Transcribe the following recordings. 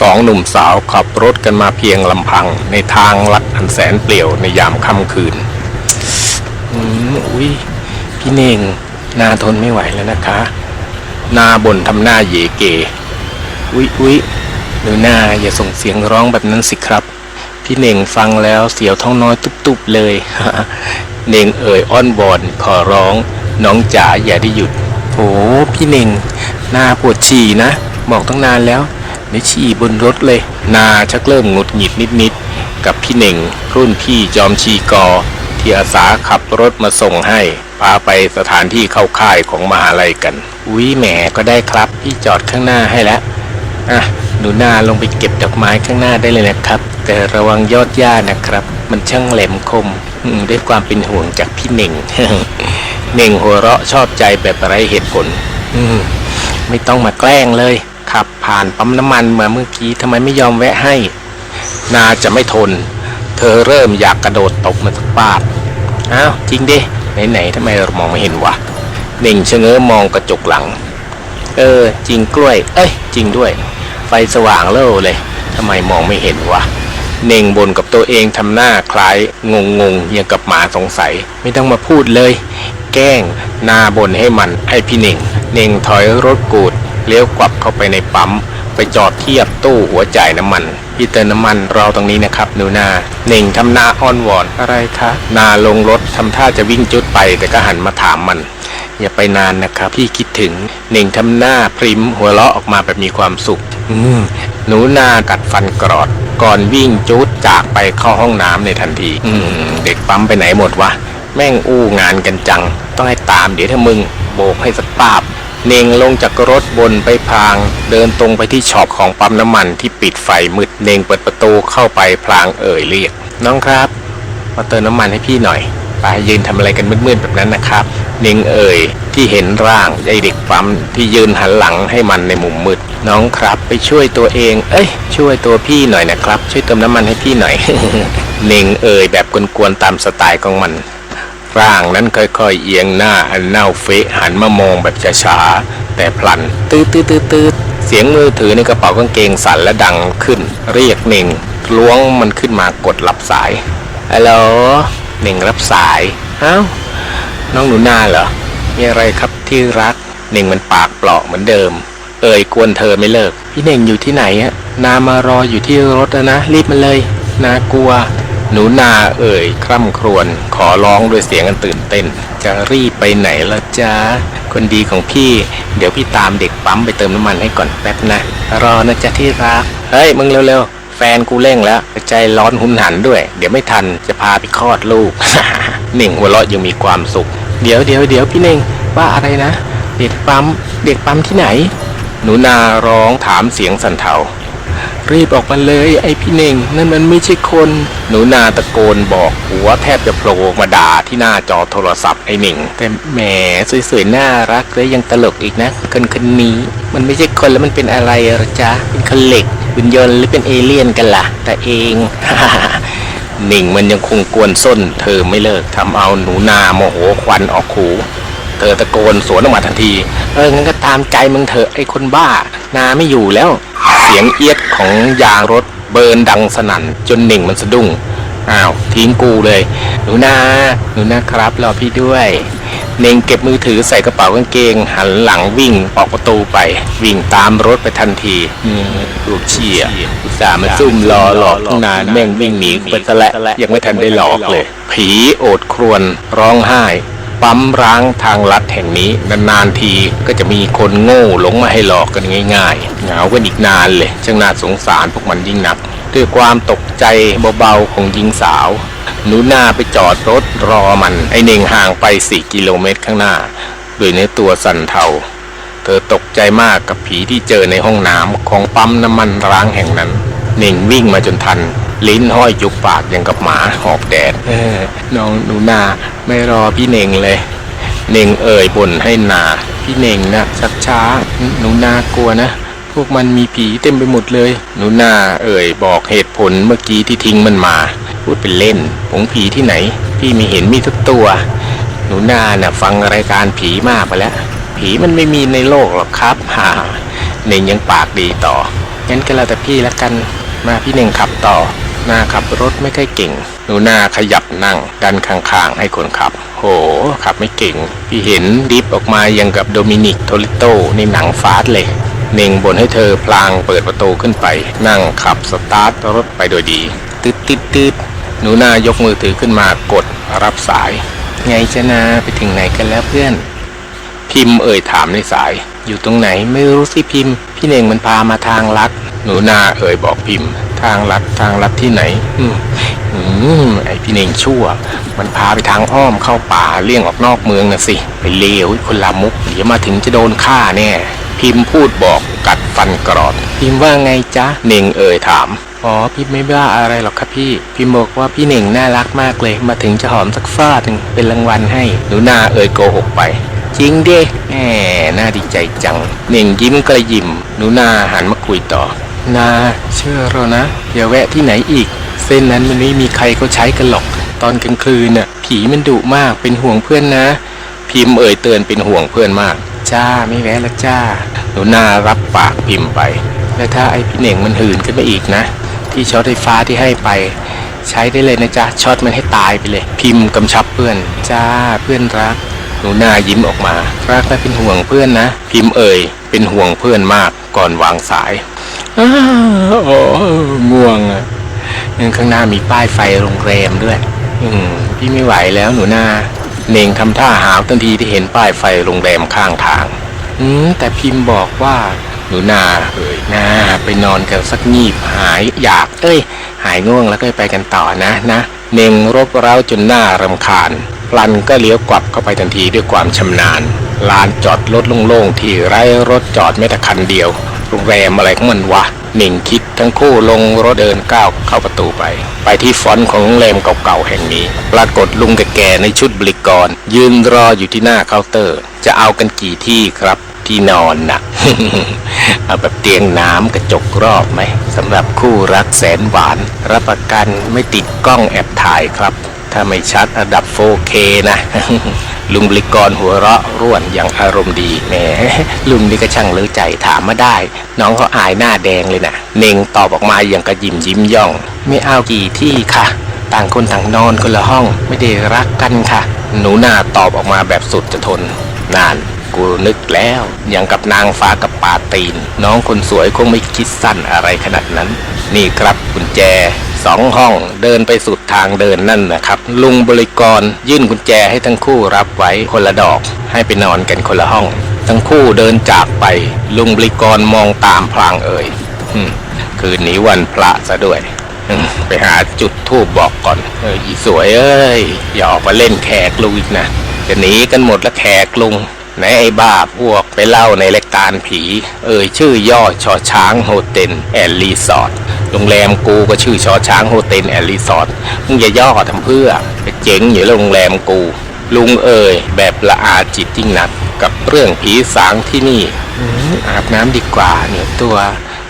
สองหนุ่มสาวขับรถกันมาเพียงลำพัง ในทางลัดอันแสนเปลี่ยวในยามค่ำคืน อืมอุ้ยพี่เน่งนาทนไม่ไหวแล้วนะคะ นาบ่นทำหน้าเยเก อุ๊ยอุ๊ยหนูนาอย่าส่งเสียงร้องแบบนั้นสิครับ พี่เน่งฟังแล้วเสียวท้องน้อยตุบๆเลยเน่งเอ่ยอ้อนวอนขอร้องน้องจ๋าอย่าได้หยุดโอ้พี่เน่งหน้าปวดฉี่นะ บอกตั้งนานแล้ว เดี๋ยวฉี่บนรถเลย นาชักเริ่มหงุดหงิดนิดๆกับพี่เน่ง รุ่นพี่จอมชีกอ ที่อาสาขับรถมาส่งให้พาไปสถานที่เข้าค่ายของมหาลัยกันอุ๊ยแหมก็ได้ครับ พี่จอดข้างหน้าให้แล้วอะหนูนาลงไปเก็บดอกไม้ข้างหน้าได้เลยนะครับ แต่ระวังยอดหญ้านะครับ มันช่างแหลมคมด้วยความเป็นห่วงจากพี่เน่งเน่งหัวเราะชอบใจแบบไรเหตุผล อืไม่ต้องมาแกล้งเลย ขับผ่านปั๊มน้ำมันมาเมื่อกี้ทำไมไม่ยอมแวะให้ นาจะไม่ทน เธอเริ่มอยากกระโดดตบมันสักปาดอ้าวจริงดิไหนๆทำไมเรามองไม่เห็นวะเน่งเชะเง้อมองกระจกหลัง เออ จริงกล้วย เอ้ย จริงด้วย ไฟสว่างเล่เลยทำไมมองไม่เห็นวะเน่งบนกับตัวเองทำหน้าคล้ายงงงๆอย่างกับหมาสงสัย ไม่ต้องมาพูดเลย แกล้งนาบนให้มันให้พี่เน่ง เน่งถอยรถกูด เลี้ยวกลับเข้าไปในปั๊ม ไปจอดเทียบตู้หัวจ่ายน้ำมันพี่เติมน้ำมันเรอตรงนี้นะครับหนูนาเน่งทำหน้าอ้อนวอนอะไรคะนาลงรถทำท่าจะวิ่งจุดไปแต่ก็หันมาถามมัน อย่าไปนานนะครับ พี่คิดถึงเน่งทำหน้าพริมหัวเราะออกมาแบบมีความสุข อืมหนูนากัดฟันกรอด ก่อนวิ่งจุดจากไปเข้าห้องน้ำในทันที อืมเด็กปั๊มไปไหนหมดวะแม่งอู้งานกันจัง ต้องให้ตามเดี๋ยวถ้ามึงโบกให้สักปาบ เน่งลงจากรถบนไปพลาง เดินตรงไปที่ช็อปของปั๊มน้ำมันที่ปิดไฟมืดเน่งเปิดประตูเข้าไปพลางเอ่ยเรียก น้องครับ มาเติมน้ำมันให้พี่หน่อยไปยืนทำอะไรกันมืดๆแบบนั้นนะครับเน่งเอ่ยที่เห็นร่างไอเด็กปั๊มที่ยืนหันหลังให้มันในมุมมืด น้องครับไปช่วยตัวเอง เอ้ย ช่วยตัวพี่หน่อยนะครับ ช่วยเติมน้ำมันให้พี่หน่อยเน่งเอ่ยแบบกวนๆตามสไตล์ของมัน ร่างนั้นค่อยๆ เอียงหน้าอันเน่าเฟะหันมามองแบบช้าๆแต่พลันตืดตืดตืดตืดเสียงมือถือในกระเป๋ากางเกงสั่นและดังขึ้น เรียกเน่งล้วงมันขึ้นมากดรับสายฮัลโหลเน่งรับสายเอ้าน้องหนูนาเหรอมีอะไรครับที่รักเน่งมันปากเปล่าเหมือนเดิม เอ่ยกวนเธอไม่เลิก พี่เน่งอยู่ที่ไหนอะนามารออยู่ที่รถนะรีบมาเลยนากลัว หนูนาเอ่ยคร่ำครวญขอร้องด้วยเสียงอันตื่นเต้น จะรีบไปไหนละจ๊ะคนดีของพี่ เดี๋ยวพี่ตามเด็กปั๊มไปเติมน้ำมันให้ก่อนแป๊บนะ รอนะจ๊ะที่รักเฮ้ยมึงเร็วๆ แฟนกูเร่งแล้ว ใจร้อนหุนหันด้วย เดี๋ยวไม่ทันจะพาไปคลอดลูก หนิ่งหัวเราะยังมีความสุข เดี๋ยวเดี๋ยวเดี๋ยวพี่เน่งว่าอะไรนะ เด็กปั๊มเด็กปั๊มที่ไหน หนูนาร้องถามเสียงสั่นเทา รีบออกมาเลยไอพี่เน่ง นั่นมันไม่ใช่คน หนูนาตะโกนบอกหัวแทบจะโผล่มาด่าที่หน้าจอโทรศัพท์ไอหนิงแต่แหมสวยๆน่ารักและยังตลกอีกนะคนคนนี้มันไม่ใช่คนแล้วมันเป็นอะไรหรอจ๊ะเป็นคนเหล็กวิญญาณหรือเป็นเอเลี่ยนกันล่ะ แต่เองหนิงมันยังคงกวนส้น เธอไม่เลิกทำเอาหนูนาโมโหควันออกหูเธอตะโกนสวนออกมาทันที เอองั้นก็ตามใจมึงเถอะไอ้คนบ้า นาไม่อยู่แล้ว สียงเอียดของยางรถเบิร์นดังสนั่นจนหนิ่งมันสะดุ้งอ้าวทิ้งกูเลยหนูนาหนูนาครับรอพี่ด้วยเน่งเก็บมือถือใส่กระเป๋ากางเกง หันหลังวิ่งออกประตูไป วิ่งตามรถไปทันทีลูกเชียอุตส่าห์มาซุ่มรอหลอกตั้งนานแม่งวิ่งหนีไปซะและยังไม่ทันได้หลอกเลย ผีโอดครวญร้องไห้ ปั๊มร้างทางลัดแห่งนี้ นานๆทีก็จะมีคนโง่หลงมาให้หลอกกันง่ายๆเหงากันอีกนานเลยช่างน่าสงสารพวกมันยิ่งนัก ด้วยความตกใจเบาๆของหญิงสาวหนูนาไปจอดรถรอมัน ไอเน่งห่างไป4กิโลเมตรข้างหน้าด้วยเนื้อตัวสั่นเทา เธอตกใจมากกับผีที่เจอในห้องน้ำของปั๊มน้ำมันร้างแห่งนั้น เน่งวิ่งมาจนทัน ลิ้นห้อยจุกปากอย่างกับหมาหอบแดดน้องหนูนาไม่รอพี่เน่งเลย เน่งเอ่ยบ่นให้นา พี่เน่งนะชักช้าหนูนากลัวนะ พวกมันมีผีเต็มไปหมดเลย หนูนาเอ่ยบอกเหตุผลเมื่อกี้ที่ทิ้งมันมา พูดเป็นเล่นผงผีที่ไหน พี่ไม่เห็นมีทุกตัว หนูนาน่ะฟังรายการผีมากไปแล้ว ผีมันไม่มีในโลกหรอกครับฮ่าเน่งยังปากดีต่องั้นก็แล้วแต่พี่ละกันมาพี่เน่งขับต่อ หน้าขับรถไม่ค่อยเก่ง หนูหน้าขยับนั่งดันข้างๆ ให้คนขับ โหขับไม่เก่ง พี่เห็นดิฟออกมายังกับโดมินิกโทริโตในหนังฟาสเลยเน่งบนให้เธอพลางเปิดประตูขึ้นไป นั่งขับสตาร์ทรถไปโดยดีตืดตืดตืดหนูนายกมือถือขึ้นมากดรับสาย ไงจะนาไปถึงไหนกันแล้วเพื่อน พิมพ์เอ่ยถามในสาย อยู่ตรงไหนไม่รู้สิพิมพ์ พี่เน่งมันพามาทางลัด หนูนาเอ่ยบอกพิมพ์ ทางลัดทางลัดที่ไหน อืมอืมไอพี่เน่งชั่ว มันพาไปทางอ้อมเข้าป่าเลี่ยงออกนอกเมืองนะสิไปเลวคนละมุกเดี๋ยวมาถึงจะโดนฆ่าแน่พิมพ์พูดบอกกัดฟันกรอด พิมพ์ว่าไงจ๊ะเน่งเอ่ยถามอ๋อพี่ไม่ว่าอะไรหรอกครับพี่พิมพ์บอกว่าพี่เน่งน่ารักมากเลย มาถึงจะหอมสักฟาดหนึ่งเป็นรางวัลให้ หนูนาเอ่ยโกหกไป จริงดิแหมน่าดีใจจัง เน่งยิ้มกระยิมหนูนาหันมาคุยต่อ นาเชื่อเรานะ อย่าแวะที่ไหนอีก เส้นนั้นมันไม่มีใครเขาใช้กันหรอก ตอนกลางคืนน่ะ ผีมันดุมากเป็นห่วงเพื่อนนะ พิมพ์เอ่ยเตือนเป็นห่วงเพื่อนมาก จ้าไม่แวะละจ้า หนูนารับปากพิมพ์ไป แล้วถ้าไอ้พี่เน่งมันหื่นขึ้นมาอีกนะ ที่ช็อตไฟฟ้าที่ให้ไปใช้ได้เลยนะจ๊ะช็อตมันให้ตายไปเลย พิมพ์กำชับเพื่อน จ้าเพื่อนรักห นูนายิ้มออกมา รักและเป็นห่วงเพื่อนนะ พิมพ์เอ่ย เป็นห่วงเพื่อนมากก่อนวางสายอ้าวโอ้ง่วงอะข้างหน้ามีป้ายไฟโรงแรมด้วย อืมพี่ไม่ไหวแล้วหนูนาเน่งทำท่าหาวทันทีที่เห็นป้ายไฟโรงแรมข้างทาง อืมแต่พิมพ์บอกว่าหนูนาเอ่ยนาไปนอนกันสักงีบหายอยาก เอ้ย หายง่วงแล้วก็ไปกันต่อนะนะ เน่งรบเร้าจนหน้ารำคาญพ ลันก็เลี้ยวกลับเข้าไปทันทีด้วยความชำนาญ ลานจอดรถโล่งๆ ที่ไร้รถจอดไม่แต่คันเดียว โรงแรมอะไรของมันวะหนิงคิดทั้งคู่ลงรถเดินก้าวเข้าประตูไป ไปที่ฟอนต์ของโรงแรมเก่าๆแห่งนี้ ปรากฏลุงแก่ๆในชุดบริกร ยืนรออยู่ที่หน้าเคาน์เตอร์ จะเอากันกี่ที่ครับที่นอนนะเอาแบบเตียงน้ำกระจกรอบไหมสำหรับคู่รักแสนหวาน รับประกันไม่ติดกล้องแอบถ่ายครับ ถ้าไม่ชัดระดับ 4K นะ ลุงบริกรหัวเราะร่วนอย่างอารมณ์ดีแหมลุงนี่ก็ช่างเลือใจถามมาได้ น้องเขาอายหน้าแดงเลยนะเน่งตอบออกมาอย่างกระยิมยิ้มย่อง ไม่เอากี่ที่ค่ะ ต่างคนต่างนอนคนละห้องไม่ได้รักกันค่ะ หนูหน้าตอบออกมาแบบสุดจะทนนานกูนึกแล้วอย่างกับนางฟ้ากับปาตีน น้องคนสวยคงไม่คิดสั้นอะไรขนาดนั้น นี่ครับกุญแจ สองห้องเดินไปสุดทางเดินนั่นนะครับ ลุงบริกรยื่นกุญแจให้ทั้งคู่รับไว้คนละดอก ให้ไปนอนกันคนละห้อง ทั้งคู่เดินจากไป ลุงบริกรมองตามพลางเอ่ยอืมคืนนี้วันพระซะด้วยไปหาจุดทูบบอกก่อนเอออีสวยเอ้ยอย่าออกมาเล่นแขกลุงอีกนะจะหนีกันหมดแล้วแขกลุง ไหนไอ้บ้าพวกไปเล่าในรายการผี เอ่ยชื่อย่อชอช้างโฮเทลแอนด์รีสอร์ทโรงแรมกูก็ชื่อชอช้างโฮเทลแอนด์รีสอร์ทมึงอย่าย่อทำเพื่อไปเจ๋งอยู่โรงแรมกู ลุงเอ่ยแบบละอาจิตยิ่งนักกับเรื่องผีสางที่นี่อืมอาบน้ำดีกว่าเหนียวตัว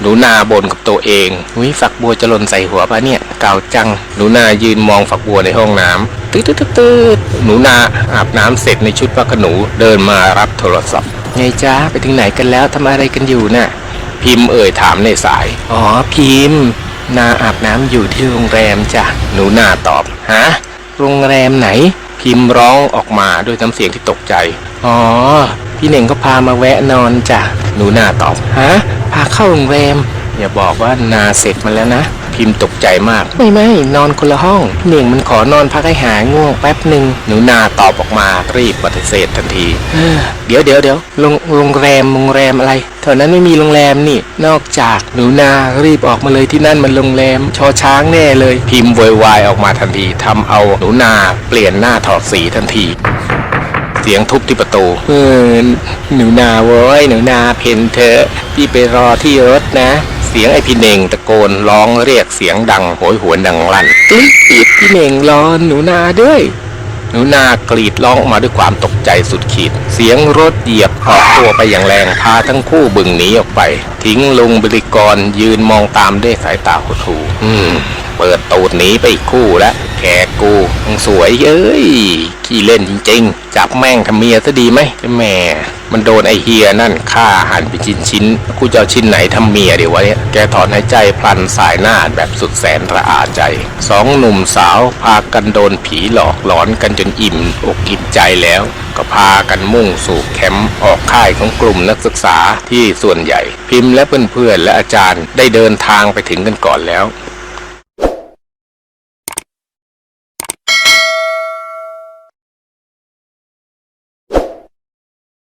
หนูนาบ่นกับตัวเองหุยฝักบัวจะหล่นใส่หัวปะเนี่ย เก่าจัง หนูนายืนมองฝักบัวในห้องน้ำตืดตืดตืดตืดหนูนาอาบน้ำเสร็จในชุดพระขนหนูเดินมารับโทรศัพท์ ไงจ้าไปถึงไหนกันแล้วทำอะไรกันอยู่น่ะ พิมพ์เอ่ยถามในสาย อ๋อพิมพ์ นาอาบน้ำอยู่ที่โรงแรมจ้ะ หนูนาตอบ ฮะ โรงแรมไหน พิมพ์ร้องออกมาด้วยน้ำเสียงที่ตกใจ อ๋อ พี่เน่งก็พามาแวะนอนจ้ะหนูนาตอบฮะพาเข้าโรงแรมอย่าบอกว่านาเสร็จมาแล้วนะ พิมพ์ตกใจมาก ไม่ไม่นอนคนละห้องพี่เน่งมันขอนอนพักให้หายง่วงแป๊บหนึ่งหนูนาตอบออกมารีบปฏิเสธทันทีเดี๋ยวเดี๋ยวเดี๋ยวโรงโรงแรมโรงแรมอะไรแถวนั้นไม่มีโรงแรมนี่ นอกจากหนูนารีบออกมาเลยที่นั่นมันโรงแรม ชอช้างแน่เลย พิมพ์โวยวายออกมาทันทีทำเอาหนูนาเปลี่ยนหน้าถอดสีทันที เสียงทุบที่ประตูเออหนูนาเว้ยหนูนาเพนเธอะพี่ไปรอที่รถนะ เสียงไอพี่เน่งตะโกนร้องเรียกเสียงดังโหยหวนดังลั่นติ๊ดติ๊ดพี่เน่งรอหนูนาด้วยหนูนากรีดร้องออกมาด้วยความตกใจสุดขีด เสียงรถเหยียบออกตัวไปอย่างแรงพาทั้งคู่บึงหนีออกไปทิ้งลุงบริกรยืนมองตามด้วยสายตาหดหู่อืม เปิดตูดหนีไปอีกคู่แล้วแขกกูมึงสวยเอ้ยขี้เล่นจริงๆ จับแม่งทำเมียซะดีไหมแม่ มันโดนไอเฮียนั่นฆ่าหันเป็นชิ้นชิ้นๆกูจะเอาชิ้นไหนทำเมียเดี๋ยววะเนี่ยแกถอนหายใจพลันสายหน้าแบบสุดแสนระอาใจ สองหนุ่มสาวพากันโดนผีหลอกหลอนกันจนอิ่มอกอิ่มใจแล้ว ก็พากันมุ่งสู่แคมป์ออกค่ายของกลุ่มนักศึกษาที่ส่วนใหญ่ พิมพ์และเพื่อนๆและอาจารย์ได้เดินทางไปถึงกันก่อนแล้ว